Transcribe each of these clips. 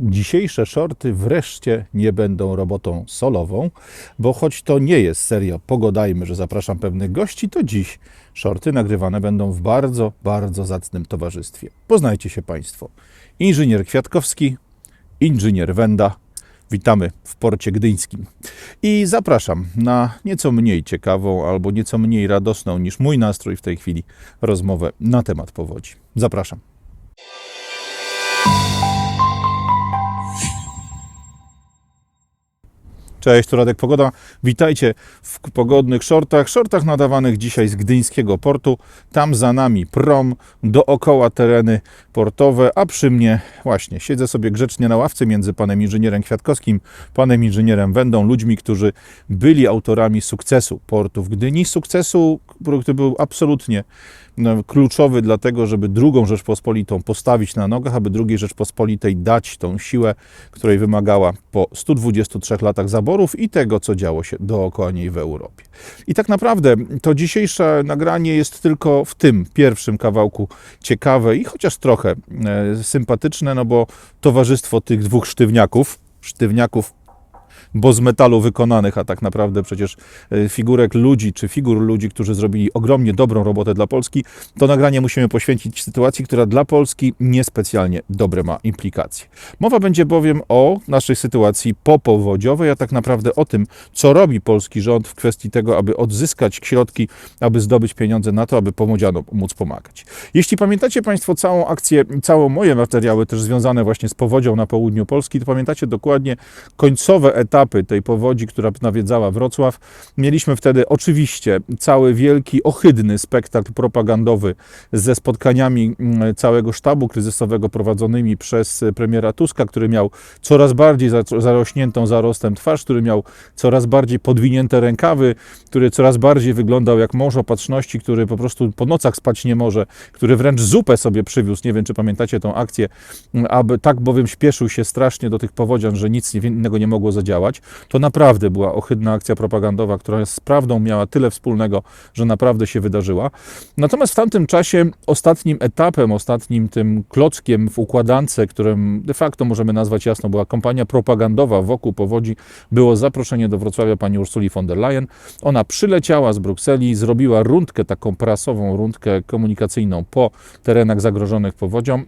Dzisiejsze shorty wreszcie nie będą robotą solową, bo choć to nie jest seria Pogodajmy, że zapraszam pewnych gości, to dziś shorty nagrywane będą w bardzo, bardzo zacnym towarzystwie. Poznajcie się Państwo. Inżynier Kwiatkowski, inżynier Wenda. Witamy w porcie gdyńskim. I zapraszam na nieco mniej ciekawą albo nieco mniej radosną niż mój nastrój w tej chwili rozmowę na temat powodzi. Zapraszam. Cześć, tu Radek Pogoda. Witajcie w pogodnych shortach. Shortach nadawanych dzisiaj z gdyńskiego portu. Tam za nami prom, dookoła tereny portowe, a przy mnie właśnie siedzę sobie grzecznie na ławce między panem inżynierem Kwiatkowskim, panem inżynierem Wendą, ludźmi, którzy byli autorami sukcesu portu w Gdyni. Sukcesu, który był absolutnie no, kluczowy dlatego, żeby drugą Rzeczpospolitą postawić na nogach, aby drugiej Rzeczpospolitej dać tą siłę, której wymagała po 123 latach zaborów i tego, co działo się dookoła niej w Europie. I tak naprawdę to dzisiejsze nagranie jest tylko w tym pierwszym kawałku ciekawe i chociaż trochę e, sympatyczne, no bo towarzystwo tych dwóch sztywniaków, sztywniaków bo z metalu wykonanych, a tak naprawdę przecież e, figurek ludzi, czy figur ludzi, którzy zrobili ogromnie dobrą robotę dla Polski, to nagranie musimy poświęcić sytuacji, która dla Polski niespecjalnie dobre ma implikacje. Mowa będzie bowiem o naszej sytuacji popowodziowej, a tak naprawdę o tym, co robi polski rząd w kwestii tego, aby odzyskać środki, aby zdobyć pieniądze na to, aby pomodzianom móc pomagać. Jeśli pamiętacie Państwo całą akcję, całe moje materiały też związane właśnie z powodzią na południu Polski, to pamiętacie dokładnie końcowe etapy tej powodzi, która nawiedzała Wrocław. Mieliśmy wtedy oczywiście cały wielki, ohydny spektakl propagandowy ze spotkaniami mm, całego sztabu kryzysowego prowadzonymi przez premiera Tuska, który miał coraz bardziej za- zarośniętą zarostem twarz, który miał coraz bardziej podwinięte rękawy, który coraz bardziej wyglądał jak mąż opatrzności, który po prostu po nocach spać nie może, który wręcz zupę sobie przywiózł. Nie wiem, czy pamiętacie tą akcję, aby tak bowiem śpieszył się strasznie do tych powodzian, że nic innego nie mogło zadziałać. To naprawdę była ohydna akcja propagandowa, która z prawdą miała tyle wspólnego, że naprawdę się wydarzyła. Natomiast w tamtym czasie ostatnim etapem, ostatnim tym klockiem w układance, którym de facto możemy nazwać jasno, była kampania propagandowa wokół powodzi, było zaproszenie do Wrocławia pani Ursuli von der Leyen. Ona przyleciała z Brukseli, zrobiła rundkę, taką prasową rundkę komunikacyjną po terenach zagrożonych powodzią.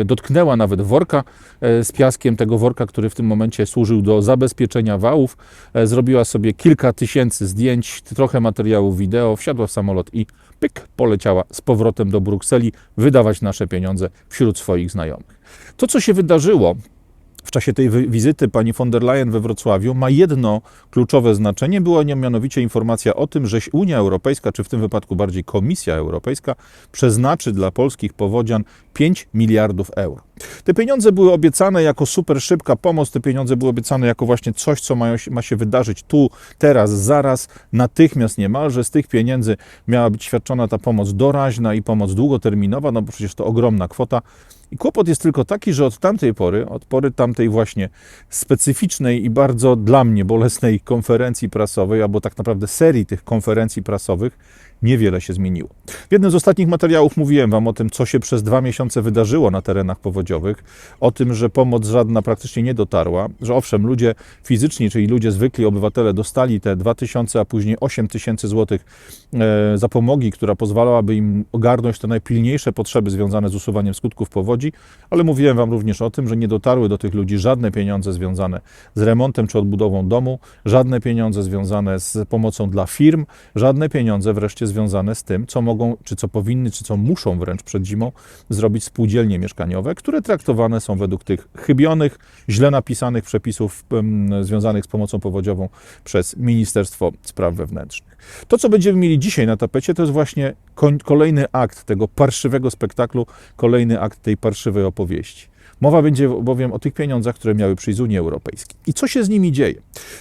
E, Dotknęła nawet worka e, z piaskiem, tego worka, który w tym momencie służył do zabezpieczenia wałów. E, Zrobiła sobie kilka tysięcy zdjęć, trochę materiałów wideo, wsiadła w samolot i pyk, poleciała z powrotem do Brukseli wydawać nasze pieniądze wśród swoich znajomych. To, co się wydarzyło w czasie tej wizyty pani von der Leyen we Wrocławiu ma jedno kluczowe znaczenie. Była nią mianowicie informacja o tym, że Unia Europejska, czy w tym wypadku bardziej Komisja Europejska, przeznaczy dla polskich powodzian 5 miliardów euro. Te pieniądze były obiecane jako super szybka pomoc, te pieniądze były obiecane jako właśnie coś, co mają, ma się wydarzyć tu, teraz, zaraz, natychmiast niemalże. Z tych pieniędzy miała być świadczona ta pomoc doraźna i pomoc długoterminowa, no bo przecież to ogromna kwota. I kłopot jest tylko taki, że od tamtej pory, od pory tamtej właśnie specyficznej i bardzo dla mnie bolesnej konferencji prasowej, albo tak naprawdę serii tych konferencji prasowych, niewiele się zmieniło. W jednym z ostatnich materiałów mówiłem Wam o tym, co się przez dwa miesiące wydarzyło na terenach powodziowych, o tym, że pomoc żadna praktycznie nie dotarła, że owszem, ludzie fizyczni, czyli ludzie zwykli, obywatele dostali te 2000, a później 8000 złotych e, zapomogi, która pozwalałaby im ogarnąć te najpilniejsze potrzeby związane z usuwaniem skutków powodzi, ale mówiłem Wam również o tym, że nie dotarły do tych ludzi żadne pieniądze związane z remontem czy odbudową domu, żadne pieniądze związane z pomocą dla firm, żadne pieniądze wreszcie związane z tym, co mogą, czy co powinny, czy co muszą wręcz przed zimą zrobić spółdzielnie mieszkaniowe, które traktowane są według tych chybionych, źle napisanych przepisów związanych z pomocą powodziową przez Ministerstwo Spraw Wewnętrznych. To, co będziemy mieli dzisiaj na tapecie, to jest właśnie kolejny akt tego parszywego spektaklu, kolejny akt tej parszywej opowieści. Mowa będzie bowiem o tych pieniądzach, które miały przyjść z Unii Europejskiej. I co się z nimi dzieje?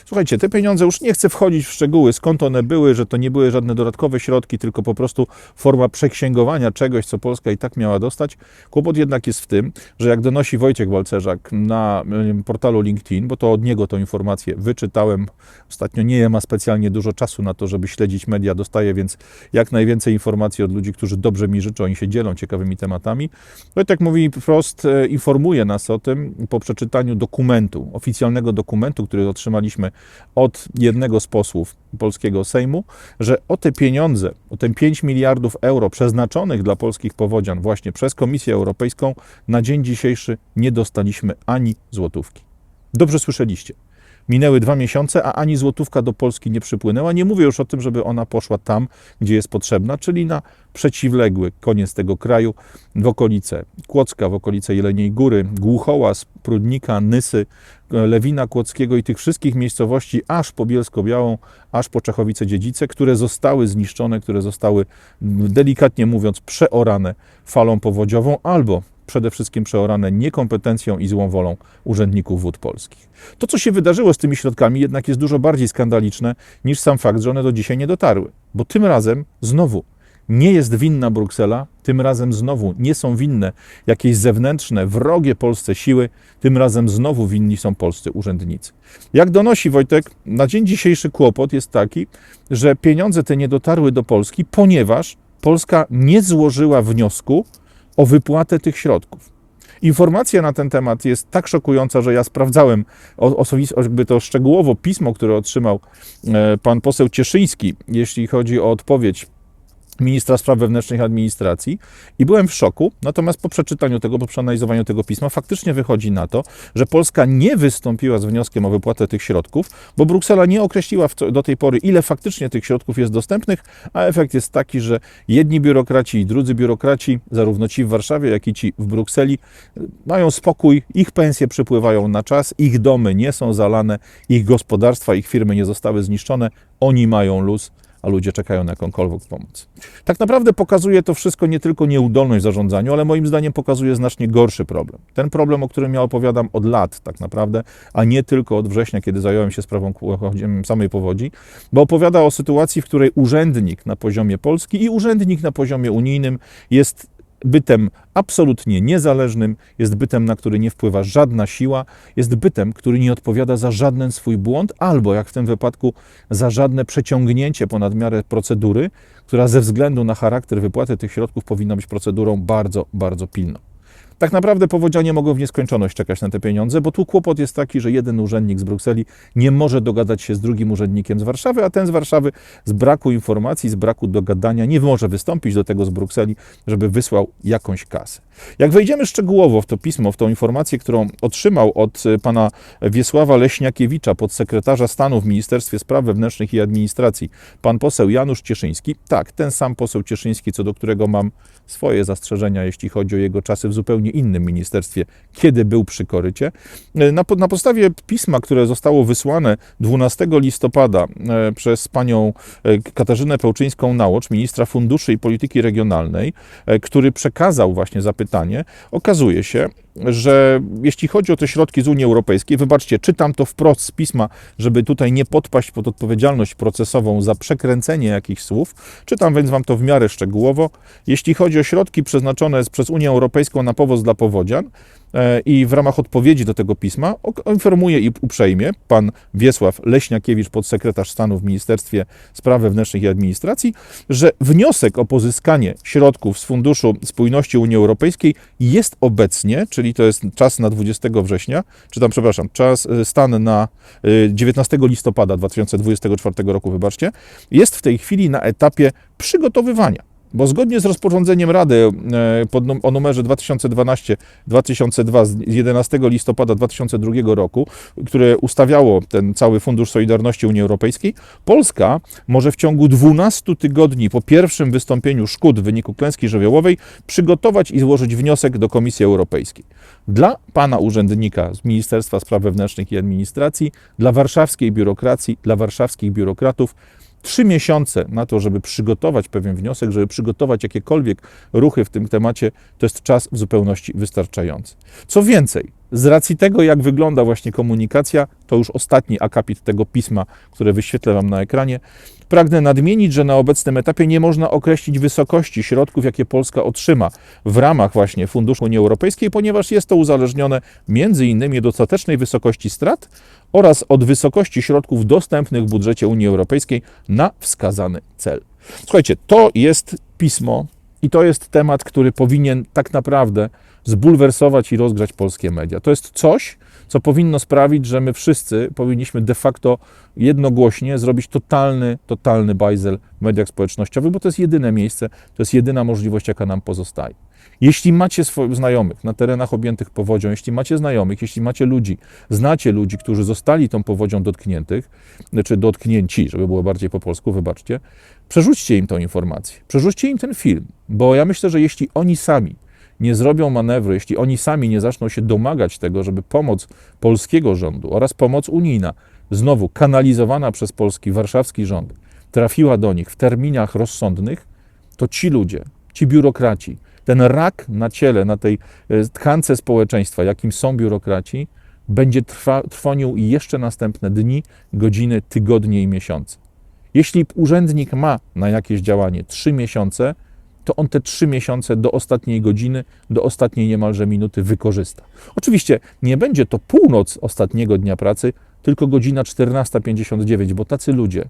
Słuchajcie, te pieniądze, już nie chcę wchodzić w szczegóły, skąd one były, że to nie były żadne dodatkowe środki, tylko po prostu forma przeksięgowania czegoś, co Polska i tak miała dostać. Kłopot jednak jest w tym, że jak donosi Wojciech Balcerzak na portalu LinkedIn, bo to od niego tą informację wyczytałem, ostatnio nie ma specjalnie dużo czasu na to, żeby śledzić media, dostaję więc jak najwięcej informacji od ludzi, którzy dobrze mi życzą i się dzielą ciekawymi tematami. Wojtek mówi wprost, e, informuje informuje nas o tym po przeczytaniu dokumentu, oficjalnego dokumentu, który otrzymaliśmy od jednego z posłów polskiego Sejmu, że o te pieniądze, o te 5 miliardów euro przeznaczonych dla polskich powodzian właśnie przez Komisję Europejską, na dzień dzisiejszy nie dostaliśmy ani złotówki. Dobrze słyszeliście. Minęły dwa miesiące, a ani złotówka do Polski nie przypłynęła. Nie mówię już o tym, żeby ona poszła tam, gdzie jest potrzebna, czyli na przeciwległy koniec tego kraju, w okolice Kłodzka, w okolice Jeleniej Góry, Głuchołaz, Prudnika, Nysy, Lewina Kłodzkiego i tych wszystkich miejscowości, aż po Bielsko-Białą, aż po Czechowice-Dziedzice, które zostały zniszczone, które zostały, delikatnie mówiąc, przeorane falą powodziową albo przede wszystkim przeorane niekompetencją i złą wolą urzędników wód polskich. To, co się wydarzyło z tymi środkami, jednak jest dużo bardziej skandaliczne niż sam fakt, że one do dzisiaj nie dotarły. Bo tym razem znowu nie jest winna Bruksela, tym razem znowu nie są winne jakieś zewnętrzne, wrogie Polsce siły, tym razem znowu winni są polscy urzędnicy. Jak donosi Wojtek, na dzień dzisiejszy kłopot jest taki, że pieniądze te nie dotarły do Polski, ponieważ Polska nie złożyła wniosku o wypłatę tych środków. Informacja na ten temat jest tak szokująca, że ja sprawdzałem osobiście, jakby to szczegółowo pismo, które otrzymał e, pan poseł Cieszyński, jeśli chodzi o odpowiedź ministra spraw wewnętrznych administracji i byłem w szoku. Natomiast po przeczytaniu tego, po przeanalizowaniu tego pisma, faktycznie wychodzi na to, że Polska nie wystąpiła z wnioskiem o wypłatę tych środków, bo Bruksela nie określiła do tej pory, ile faktycznie tych środków jest dostępnych, a efekt jest taki, że jedni biurokraci i drudzy biurokraci, zarówno ci w Warszawie, jak i ci w Brukseli, mają spokój, ich pensje przypływają na czas, ich domy nie są zalane, ich gospodarstwa, ich firmy nie zostały zniszczone, oni mają luz a ludzie czekają na jakąkolwiek pomoc. Tak naprawdę pokazuje to wszystko nie tylko nieudolność w zarządzaniu, ale moim zdaniem pokazuje znacznie gorszy problem. Ten problem, o którym ja opowiadam od lat tak naprawdę, a nie tylko od września, kiedy zająłem się sprawą samej powodzi, bo opowiada o sytuacji, w której urzędnik na poziomie Polski i urzędnik na poziomie unijnym jest bytem absolutnie niezależnym, jest bytem, na który nie wpływa żadna siła, jest bytem, który nie odpowiada za żaden swój błąd, albo jak w tym wypadku, za żadne przeciągnięcie ponad miarę procedury, która ze względu na charakter wypłaty tych środków powinna być procedurą bardzo, bardzo pilną. Tak naprawdę powodzianie mogą w nieskończoność czekać na te pieniądze, bo tu kłopot jest taki, że jeden urzędnik z Brukseli nie może dogadać się z drugim urzędnikiem z Warszawy, a ten z Warszawy z braku informacji, z braku dogadania nie może wystąpić do tego z Brukseli, żeby wysłał jakąś kasę. Jak wejdziemy szczegółowo w to pismo, w tą informację, którą otrzymał od e, pana Wiesława Leśniakiewicza, podsekretarza stanu w Ministerstwie Spraw Wewnętrznych i Administracji, pan poseł Janusz Cieszyński, tak, ten sam poseł Cieszyński, co do którego mam swoje zastrzeżenia, jeśli chodzi o jego czasy w zupełnie innym ministerstwie, kiedy był przy korycie. E, na, na podstawie pisma, które zostało wysłane 12 listopada e, przez panią Katarzynę Pełczyńską-Nałocz, ministra funduszy i polityki regionalnej, który przekazał właśnie zapytanie, pytanie, okazuje się, że jeśli chodzi o te środki z Unii Europejskiej, wybaczcie, czytam to wprost z pisma, żeby tutaj nie podpaść pod odpowiedzialność procesową za przekręcenie jakichś słów, czytam więc Wam to w miarę szczegółowo. Jeśli chodzi o środki przeznaczone przez Unię Europejską na dla powodzian, e, i w ramach odpowiedzi do tego pisma informuje i uprzejmie pan Wiesław Leśniakiewicz, podsekretarz stanu w Ministerstwie Spraw Wewnętrznych i Administracji, że wniosek o pozyskanie środków z Funduszu Spójności Unii Europejskiej jest obecnie, czyli to jest czas na 20 września, czy tam, przepraszam, czas, y, stan na 19 y, listopada 2024 roku, wybaczcie, jest w tej chwili na etapie przygotowywania. Bo zgodnie z rozporządzeniem Rady e, o numerze 2012-2002 z 11 listopada 2002 roku, które ustawiało ten cały Fundusz Solidarności Unii Europejskiej, Polska może w ciągu 12 tygodni po pierwszym wystąpieniu szkód w wyniku klęski żywiołowej przygotować i złożyć wniosek do Komisji Europejskiej. Dla pana urzędnika z Ministerstwa Spraw Wewnętrznych i Administracji, dla warszawskiej biurokracji, dla warszawskich biurokratów trzy miesiące na to, żeby przygotować pewien wniosek, żeby przygotować jakiekolwiek ruchy w tym temacie, to jest czas w zupełności wystarczający. Co więcej, z racji tego, jak wygląda właśnie komunikacja, to już ostatni akapit tego pisma, które wyświetlę Wam na ekranie, pragnę nadmienić, że na obecnym etapie nie można określić wysokości środków, jakie Polska otrzyma w ramach właśnie Funduszu Unii Europejskiej, ponieważ jest to uzależnione innymi od dostatecznej wysokości strat oraz od wysokości środków dostępnych w budżecie Unii Europejskiej na wskazany cel. Słuchajcie, to jest pismo I to jest temat, który powinien tak naprawdę zbulwersować i rozgrzać polskie media. To jest coś, co powinno sprawić, że my wszyscy powinniśmy de facto jednogłośnie zrobić totalny, totalny bajzel w mediach społecznościowych, bo to jest jedyne miejsce, to jest jedyna możliwość, jaka nam pozostaje. Jeśli macie swoich znajomych na terenach objętych powodzią, jeśli macie znajomych, jeśli macie ludzi, znacie ludzi, którzy zostali tą powodzią dotkniętych, czy dotknięci, żeby było bardziej po polsku, wybaczcie, przerzućcie im tą informację, przerzućcie im ten film, bo ja myślę, że jeśli oni sami nie zrobią manewru, jeśli oni sami nie zaczną się domagać tego, żeby pomoc polskiego rządu oraz pomoc unijna, znowu kanalizowana przez polski, warszawski rząd, trafiła do nich w terminach rozsądnych, to ci ludzie, ci biurokraci, ten rak na ciele, na tej e, tkance społeczeństwa, jakim są biurokraci, będzie trwa, trwonił jeszcze następne dni, godziny, tygodnie i miesiące. Jeśli urzędnik ma na jakieś działanie trzy miesiące, to on te trzy miesiące do ostatniej godziny, do ostatniej niemalże minuty wykorzysta. Oczywiście nie będzie to północ ostatniego dnia pracy, tylko godzina 14.59, bo tacy ludzie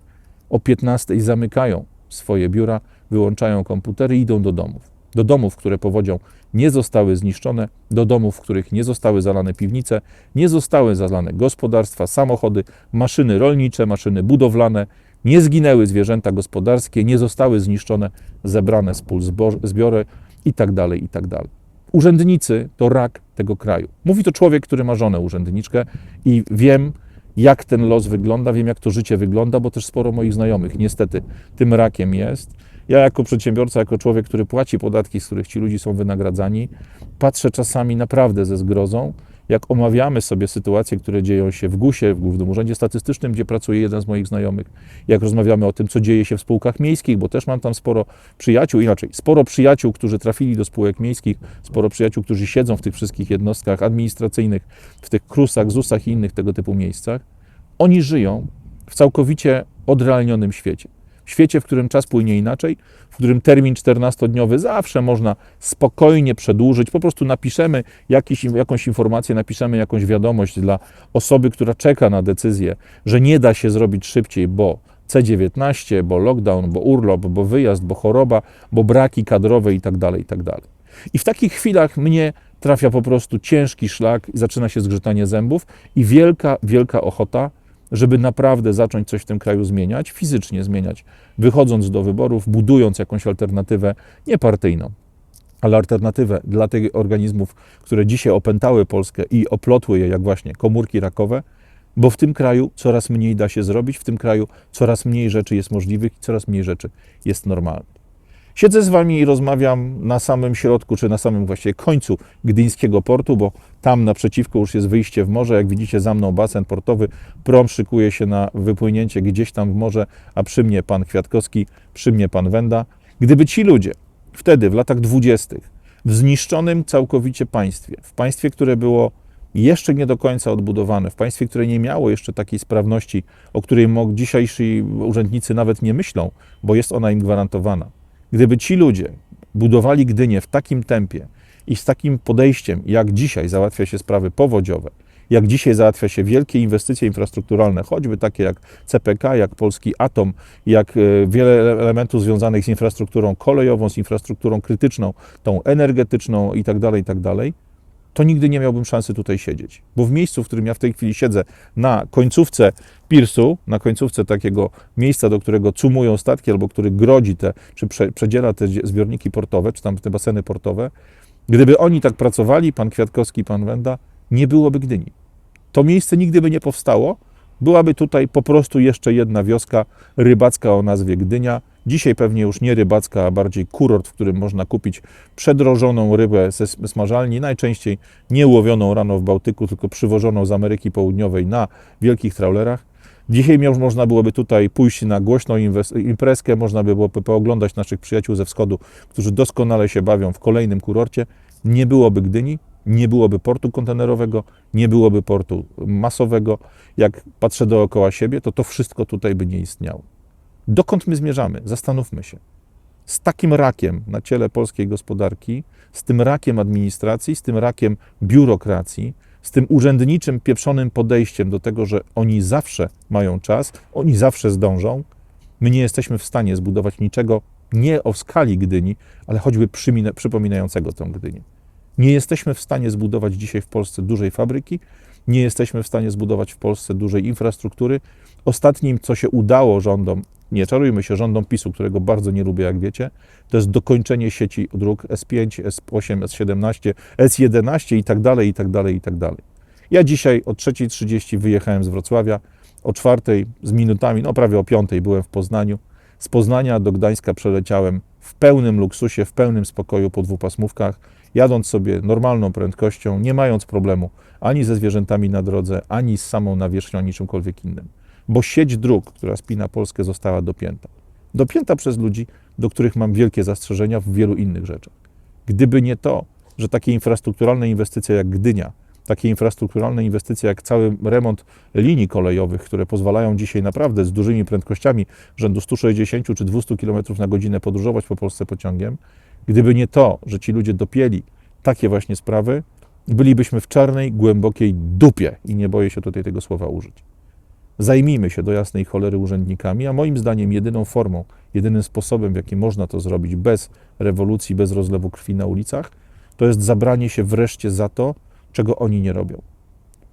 o 15.00 zamykają swoje biura, wyłączają komputery i idą do domów. Do domów, które powodzią nie zostały zniszczone, do domów, w których nie zostały zalane piwnice, nie zostały zalane gospodarstwa, samochody, maszyny rolnicze, maszyny budowlane, nie zginęły zwierzęta gospodarskie, nie zostały zniszczone zebrane z pól zbiory i tak dalej, i tak. Urzędnicy to rak tego kraju. Mówi to człowiek, który ma żonę urzędniczkę i wiem, jak ten los wygląda, wiem, jak to życie wygląda, bo też sporo moich znajomych niestety tym rakiem jest. Ja jako przedsiębiorca, jako człowiek, który płaci podatki, z których ci ludzie są wynagradzani, patrzę czasami naprawdę ze zgrozą, jak omawiamy sobie sytuacje, które dzieją się w GUS-ie, w Głównym Urzędzie Statystycznym, gdzie pracuje jeden z moich znajomych, jak rozmawiamy o tym, co dzieje się w spółkach miejskich, bo też mam tam sporo przyjaciół, inaczej, sporo przyjaciół, którzy trafili do spółek miejskich, sporo przyjaciół, którzy siedzą w tych wszystkich jednostkach administracyjnych, w tych krusach, ZUS-ach i innych tego typu miejscach, oni żyją w całkowicie odrealnionym świecie. W świecie, w którym czas płynie inaczej, w którym termin 14-dniowy zawsze można spokojnie przedłużyć. Po prostu napiszemy jakiś, jakąś informację, napiszemy jakąś wiadomość dla osoby, która czeka na decyzję, że nie da się zrobić szybciej, bo C19, bo lockdown, bo urlop, bo wyjazd, bo choroba, bo braki kadrowe itd. Tak itd. Tak I w takich chwilach mnie trafia po prostu ciężki szlak, zaczyna się zgrzytanie zębów i wielka, wielka ochota żeby naprawdę zacząć coś w tym kraju zmieniać, fizycznie zmieniać, wychodząc do wyborów, budując jakąś alternatywę niepartyjną, ale alternatywę dla tych organizmów, które dzisiaj opętały Polskę i oplotły je, jak właśnie komórki rakowe, bo w tym kraju coraz mniej da się zrobić, w tym kraju coraz mniej rzeczy jest możliwych i coraz mniej rzeczy jest normalnych. Siedzę z Wami i rozmawiam na samym środku, czy na samym właściwie końcu Gdyńskiego portu, bo tam naprzeciwko już jest wyjście w morze. Jak widzicie, za mną basen portowy. Prom szykuje się na wypłynięcie gdzieś tam w morze, a przy mnie pan Kwiatkowski, przy mnie pan Wenda. Gdyby ci ludzie wtedy, w latach dwudziestych, w zniszczonym całkowicie państwie, w państwie, które było jeszcze nie do końca odbudowane, w państwie, które nie miało jeszcze takiej sprawności, o której dzisiejsi urzędnicy nawet nie myślą, bo jest ona im gwarantowana Gdyby ci ludzie budowali Gdynię w takim tempie i z takim podejściem, jak dzisiaj załatwia się sprawy powodziowe, jak dzisiaj załatwia się wielkie inwestycje infrastrukturalne, choćby takie jak CPK, jak Polski Atom, jak e, wiele elementów związanych z infrastrukturą kolejową, z infrastrukturą krytyczną, tą energetyczną itd., tak itd., tak to nigdy nie miałbym szansy tutaj siedzieć. Bo w miejscu, w którym ja w tej chwili siedzę, na końcówce pirsu, na końcówce takiego miejsca, do którego cumują statki, albo który grodzi te, czy prze, przedziela te zbiorniki portowe, czy tam te baseny portowe, gdyby oni tak pracowali, pan Kwiatkowski, pan Wenda, nie byłoby Gdyni. To miejsce nigdy by nie powstało, byłaby tutaj po prostu jeszcze jedna wioska rybacka o nazwie Gdynia, Dzisiaj pewnie już nie rybacka, a bardziej kurort, w którym można kupić przedrożoną rybę ze smażalni, najczęściej nie łowioną rano w Bałtyku, tylko przywożoną z Ameryki Południowej na wielkich trawlerach. Dzisiaj można byłoby tutaj pójść na głośną imprezkę, można by było pooglądać naszych przyjaciół ze wschodu, którzy doskonale się bawią w kolejnym kurorcie. Nie byłoby Gdyni, nie byłoby portu kontenerowego, nie byłoby portu masowego. Jak patrzę dookoła siebie, to to wszystko tutaj by nie istniało. Dokąd my zmierzamy? Zastanówmy się. Z takim rakiem na ciele polskiej gospodarki, z tym rakiem administracji, z tym rakiem biurokracji, z tym urzędniczym, pieprzonym podejściem do tego, że oni zawsze mają czas, oni zawsze zdążą, my nie jesteśmy w stanie zbudować niczego Nie o skali Gdyni, ale choćby przypominającego tą Gdynię. Nie jesteśmy w stanie zbudować dzisiaj w Polsce dużej fabryki, nie jesteśmy w stanie zbudować w Polsce dużej infrastruktury. Ostatnim, co się udało rządom, nie czarujmy się, rządom PiSu, którego bardzo nie lubię, jak wiecie, to jest dokończenie sieci dróg S5, S8, S17, S11 i tak dalej, i tak dalej, i tak dalej. Ja dzisiaj o 3.30 wyjechałem z Wrocławia, o 4 z minutami, no prawie o 5 byłem w Poznaniu. Z Poznania do Gdańska przeleciałem w pełnym luksusie, w pełnym spokoju po dwupasmówkach, jadąc sobie normalną prędkością, nie mając problemu ani ze zwierzętami na drodze, ani z samą nawierzchnią, ani czymkolwiek innym. Bo sieć dróg, która spina Polskę, została dopięta. Dopięta przez ludzi, do których mam wielkie zastrzeżenia w wielu innych rzeczach. Gdyby nie to, że takie infrastrukturalne inwestycje jak Gdynia, takie infrastrukturalne inwestycje jak cały remont linii kolejowych, które pozwalają dzisiaj naprawdę z dużymi prędkościami rzędu 160 czy 200 km na godzinę podróżować po Polsce pociągiem, gdyby nie to, że ci ludzie dopięli takie właśnie sprawy, bylibyśmy w czarnej, głębokiej dupie i nie boję się tutaj tego słowa użyć. Zajmijmy się do jasnej cholery urzędnikami, a moim zdaniem jedyną formą, jedynym sposobem, w jaki można to zrobić bez rewolucji, bez rozlewu krwi na ulicach, to jest zabranie się wreszcie za to, czego oni nie robią.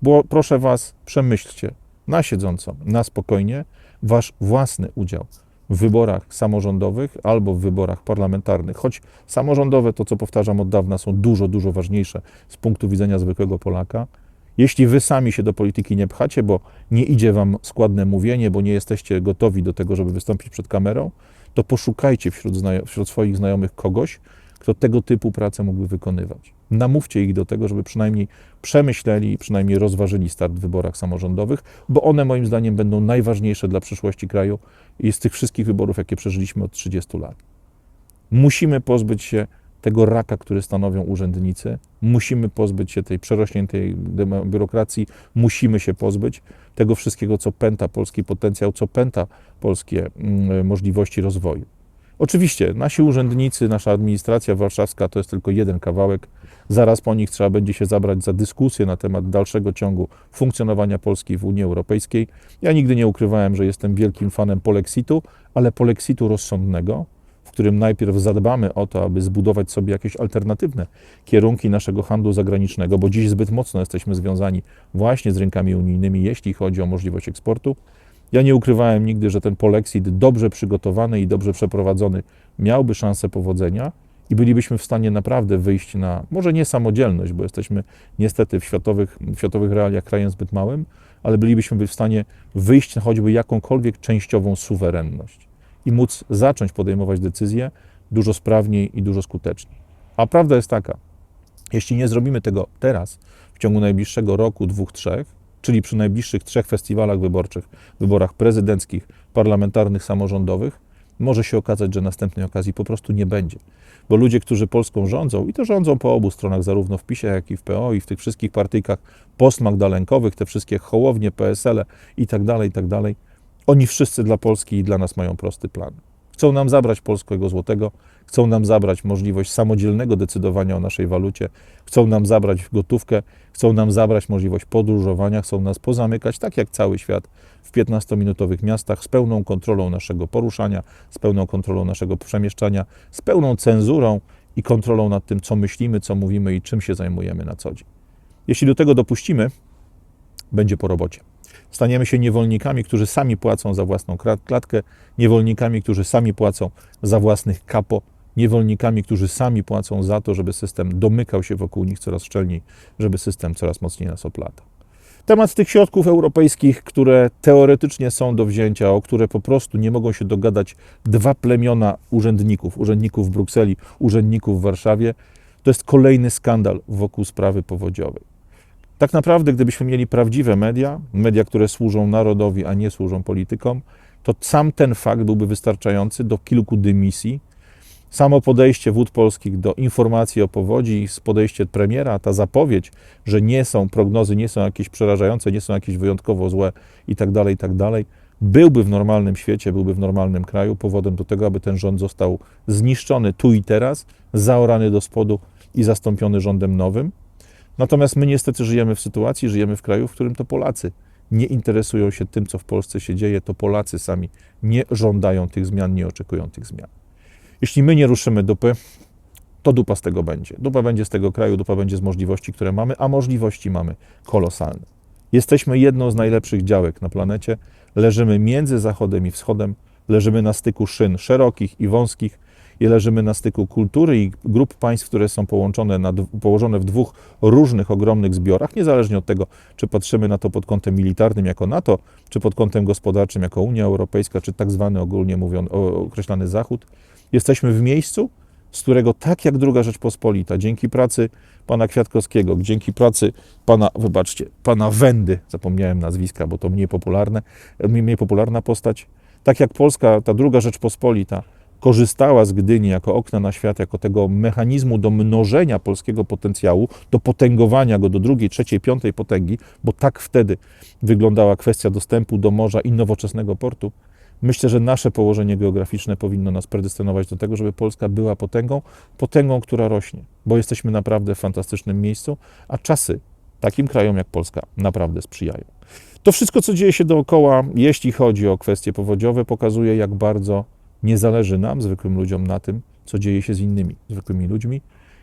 Bo proszę Was, przemyślcie na siedząco, na spokojnie, Wasz własny udział w wyborach samorządowych albo w wyborach parlamentarnych. Choć samorządowe, to co powtarzam od dawna, są dużo, dużo ważniejsze z punktu widzenia zwykłego Polaka. Jeśli wy sami się do polityki nie pchacie, bo nie idzie wam składne mówienie, bo nie jesteście gotowi do tego, żeby wystąpić przed kamerą, to poszukajcie wśród, wśród swoich znajomych kogoś, kto tego typu pracę mógłby wykonywać. Namówcie ich do tego, żeby przynajmniej przemyśleli i przynajmniej rozważyli start w wyborach samorządowych, bo one moim zdaniem będą najważniejsze dla przyszłości kraju i z tych wszystkich wyborów, jakie przeżyliśmy od 30 lat. Musimy pozbyć się tego raka, który stanowią urzędnicy. Musimy pozbyć się tej przerośniętej biurokracji. Musimy się pozbyć tego wszystkiego, co pęta polski potencjał, co pęta polskie mm, możliwości rozwoju. Oczywiście nasi urzędnicy, nasza administracja warszawska to jest tylko jeden kawałek. Zaraz po nich trzeba będzie się zabrać za dyskusję na temat dalszego ciągu funkcjonowania Polski w Unii Europejskiej. Ja nigdy nie ukrywałem, że jestem wielkim fanem polexitu, ale polexitu rozsądnego, którym najpierw zadbamy o to, aby zbudować sobie jakieś alternatywne kierunki naszego handlu zagranicznego, bo dziś zbyt mocno jesteśmy związani właśnie z rynkami unijnymi, jeśli chodzi o możliwość eksportu. Ja nie ukrywałem nigdy, że ten polexit dobrze przygotowany i dobrze przeprowadzony miałby szansę powodzenia i bylibyśmy w stanie naprawdę wyjść na, może nie samodzielność, bo jesteśmy niestety w światowych, w światowych realiach krajem zbyt małym, ale bylibyśmy w stanie wyjść na choćby jakąkolwiek częściową suwerenność i móc zacząć podejmować decyzje dużo sprawniej i dużo skuteczniej. A prawda jest taka, jeśli nie zrobimy tego teraz, w ciągu najbliższego roku, dwóch, trzech, czyli przy najbliższych trzech festiwalach wyborczych, wyborach prezydenckich, parlamentarnych, samorządowych, może się okazać, że następnej okazji po prostu nie będzie. Bo ludzie, którzy Polską rządzą, i to rządzą po obu stronach, zarówno w PiSie, jak i w PO, i w tych wszystkich partyjkach postmagdalenkowych, te wszystkie hołownie, PSL-e i tak dalej, i tak dalej, oni wszyscy dla Polski i dla nas mają prosty plan. Chcą nam zabrać polskiego złotego, chcą nam zabrać możliwość samodzielnego decydowania o naszej walucie, chcą nam zabrać gotówkę, chcą nam zabrać możliwość podróżowania, chcą nas pozamykać, tak jak cały świat, w 15-minutowych miastach z pełną kontrolą naszego poruszania, z pełną kontrolą naszego przemieszczania, z pełną cenzurą i kontrolą nad tym, co myślimy, co mówimy i czym się zajmujemy na co dzień. Jeśli do tego dopuścimy, będzie po robocie. Staniemy się niewolnikami, którzy sami płacą za własną klatkę, niewolnikami, którzy sami płacą za własnych kapo, niewolnikami, którzy sami płacą za to, żeby system domykał się wokół nich coraz szczelniej, żeby system coraz mocniej nas oplatał. Temat tych środków europejskich, które teoretycznie są do wzięcia, o które po prostu nie mogą się dogadać dwa plemiona urzędników, urzędników w Brukseli, urzędników w Warszawie, to jest kolejny skandal wokół sprawy powodziowej. Tak naprawdę, gdybyśmy mieli prawdziwe media, media, które służą narodowi, a nie służą politykom, to sam ten fakt byłby wystarczający do kilku dymisji. Samo podejście wód polskich do informacji o powodzi, podejście premiera, ta zapowiedź, że nie są prognozy, nie są jakieś przerażające, nie są jakieś wyjątkowo złe i tak dalej, i tak dalej, byłby w normalnym świecie, byłby w normalnym kraju powodem do tego, aby ten rząd został zniszczony tu i teraz, zaorany do spodu i zastąpiony rządem nowym. Natomiast my niestety żyjemy w sytuacji, żyjemy w kraju, w którym to Polacy nie interesują się tym, co w Polsce się dzieje, to Polacy sami nie żądają tych zmian, nie oczekują tych zmian. Jeśli my nie ruszymy dupy, to dupa z tego będzie. Dupa będzie z tego kraju, dupa będzie z możliwości, które mamy, a możliwości mamy kolosalne. Jesteśmy jedną z najlepszych działek na planecie. Leżymy między zachodem i wschodem, leżymy na styku szyn szerokich i wąskich, i leżymy na styku kultury i grup państw, które są połączone na, położone w dwóch różnych ogromnych zbiorach, niezależnie od tego, czy patrzymy na to pod kątem militarnym jako NATO, czy pod kątem gospodarczym jako Unia Europejska, czy tak zwany ogólnie mówiąc określany Zachód. Jesteśmy w miejscu, z którego tak jak druga Rzeczpospolita, dzięki pracy pana Kwiatkowskiego, dzięki pracy pana, wybaczcie, pana Wendy, zapomniałem nazwiska, bo to mniej popularne, mniej popularna postać, tak jak Polska, ta druga Rzeczpospolita, korzystała z Gdyni jako okna na świat, jako tego mechanizmu do mnożenia polskiego potencjału, do potęgowania go do drugiej, trzeciej, piątej potęgi, bo tak wtedy wyglądała kwestia dostępu do morza i nowoczesnego portu. Myślę, że nasze położenie geograficzne powinno nas predestynować do tego, żeby Polska była potęgą, potęgą, która rośnie, bo jesteśmy naprawdę w fantastycznym miejscu, a czasy takim krajom jak Polska naprawdę sprzyjają. To wszystko, co dzieje się dookoła, jeśli chodzi o kwestie powodziowe, pokazuje, jak bardzo nie zależy nam, zwykłym ludziom, na tym, co dzieje się z innymi zwykłymi ludźmi.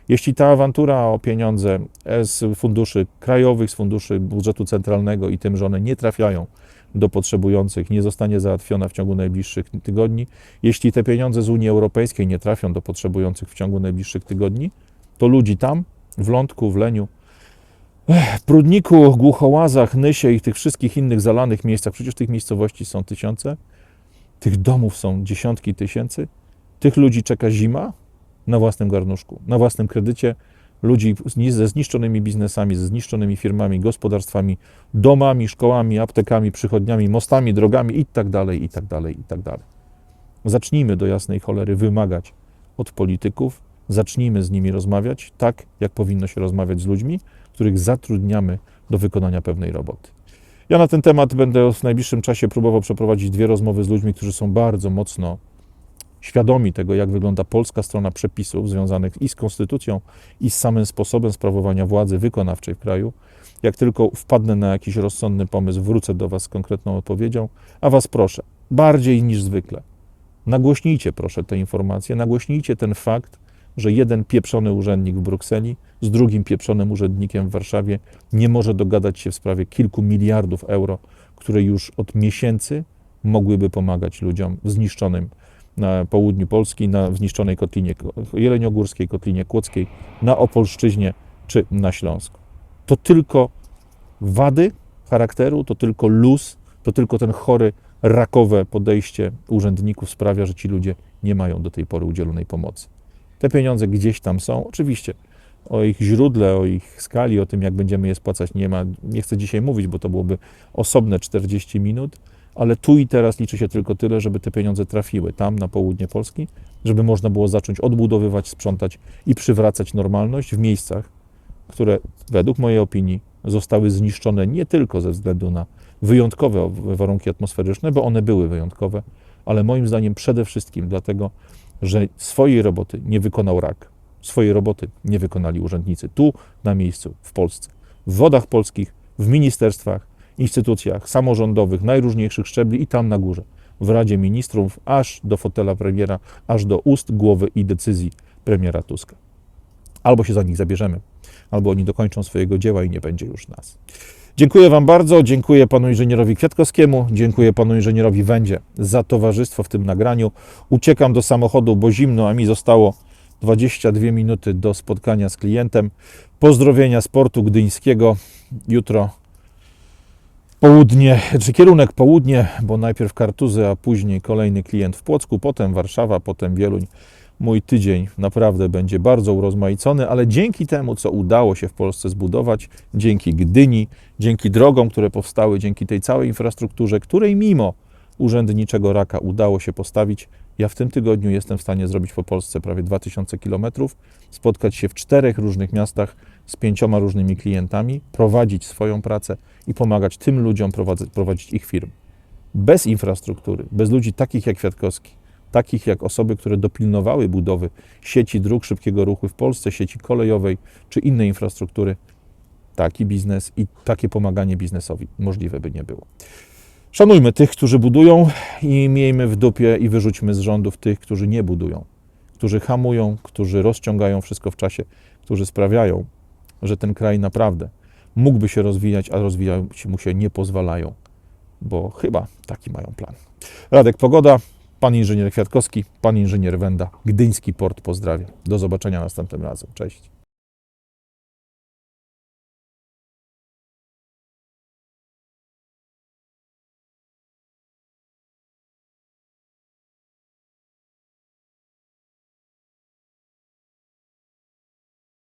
Jeśli ta awantura o pieniądze z funduszy krajowych, z funduszy budżetu centralnego i tym, że one nie trafiają do potrzebujących, nie zostanie załatwiona w ciągu najbliższych tygodni, jeśli te pieniądze z Unii Europejskiej nie trafią do potrzebujących w ciągu najbliższych tygodni, to ludzi tam, w Lądku, w Leniu, w Prudniku, Głuchołazach, Nysie i tych wszystkich innych zalanych miejscach, przecież tych miejscowości są tysiące, tych domów są dziesiątki tysięcy. Tych ludzi czeka zima na własnym garnuszku, na własnym kredycie. Ludzi ze zniszczonymi biznesami, ze zniszczonymi firmami, gospodarstwami, domami, szkołami, aptekami, przychodniami, mostami, drogami itd., itd., itd. Zacznijmy do jasnej cholery wymagać od polityków, zacznijmy z nimi rozmawiać tak, jak powinno się rozmawiać z ludźmi, których zatrudniamy do wykonania pewnej roboty. Ja na ten temat będę w najbliższym czasie próbował przeprowadzić dwie rozmowy z ludźmi, którzy są bardzo mocno świadomi tego, jak wygląda polska strona przepisów związanych i z konstytucją, i z samym sposobem sprawowania władzy wykonawczej w kraju. Jak tylko wpadnę na jakiś rozsądny pomysł, wrócę do Was z konkretną odpowiedzią, a Was proszę, bardziej niż zwykle, nagłośnijcie proszę te informacje, nagłośnijcie ten fakt, że jeden pieprzony urzędnik w Brukseli z drugim pieprzonym urzędnikiem w Warszawie nie może dogadać się w sprawie kilku miliardów euro, które już od miesięcy mogłyby pomagać ludziom zniszczonym na południu Polski, na zniszczonej kotlinie jeleniogórskiej, kotlinie kłodzkiej, na Opolszczyźnie czy na Śląsku. To tylko wady charakteru, to tylko luz, to tylko ten chory, rakowe podejście urzędników sprawia, że ci ludzie nie mają do tej pory udzielonej pomocy. Te pieniądze gdzieś tam są. Oczywiście o ich źródle, o ich skali, o tym, jak będziemy je spłacać, nie ma. Nie chcę dzisiaj mówić, bo to byłoby osobne 40 minut, ale tu i teraz liczy się tylko tyle, żeby te pieniądze trafiły tam, na południe Polski, żeby można było zacząć odbudowywać, sprzątać i przywracać normalność w miejscach, które według mojej opinii zostały zniszczone nie tylko ze względu na wyjątkowe warunki atmosferyczne, bo one były wyjątkowe, ale moim zdaniem przede wszystkim dlatego, że swojej roboty nie wykonał rak. Swojej roboty nie wykonali urzędnicy tu, na miejscu, w Polsce. W wodach polskich, w ministerstwach, instytucjach samorządowych, najróżniejszych szczebli i tam na górze. W Radzie Ministrów, aż do fotela premiera, aż do ust, głowy i decyzji premiera Tuska. Albo się za nich zabierzemy, albo oni dokończą swojego dzieła i nie będzie już nas. Dziękuję Wam bardzo, dziękuję Panu Inżynierowi Kwiatkowskiemu, dziękuję Panu Inżynierowi Wędzie za towarzystwo w tym nagraniu. Uciekam do samochodu, bo zimno, a mi zostało 22 minuty do spotkania z klientem. Pozdrowienia z portu gdyńskiego. Jutro południe, czy kierunek południe, bo najpierw Kartuzy, a później kolejny klient w Płocku, potem Warszawa, potem Wieluń mój tydzień naprawdę będzie bardzo urozmaicony, ale dzięki temu, co udało się w Polsce zbudować, dzięki Gdyni, dzięki drogom, które powstały, dzięki tej całej infrastrukturze, której mimo urzędniczego raka udało się postawić, ja w tym tygodniu jestem w stanie zrobić po Polsce prawie 2000 kilometrów, spotkać się w czterech różnych miastach z pięcioma różnymi klientami, prowadzić swoją pracę i pomagać tym ludziom prowadzić ich firm. Bez infrastruktury, bez ludzi takich jak Kwiatkowski, takich jak osoby, które dopilnowały budowy sieci dróg szybkiego ruchu w Polsce, sieci kolejowej czy innej infrastruktury, taki biznes i takie pomaganie biznesowi możliwe by nie było. Szanujmy tych, którzy budują i miejmy w dupie i wyrzućmy z rządów tych, którzy nie budują, którzy hamują, którzy rozciągają wszystko w czasie, którzy sprawiają, że ten kraj naprawdę mógłby się rozwijać, a rozwijać mu się nie pozwalają, bo chyba taki mają plan. Radek Pogoda, Pan inżynier Kwiatkowski, pan inżynier Wenda, Gdyński Port pozdrawia. Do zobaczenia następnym razem. Cześć.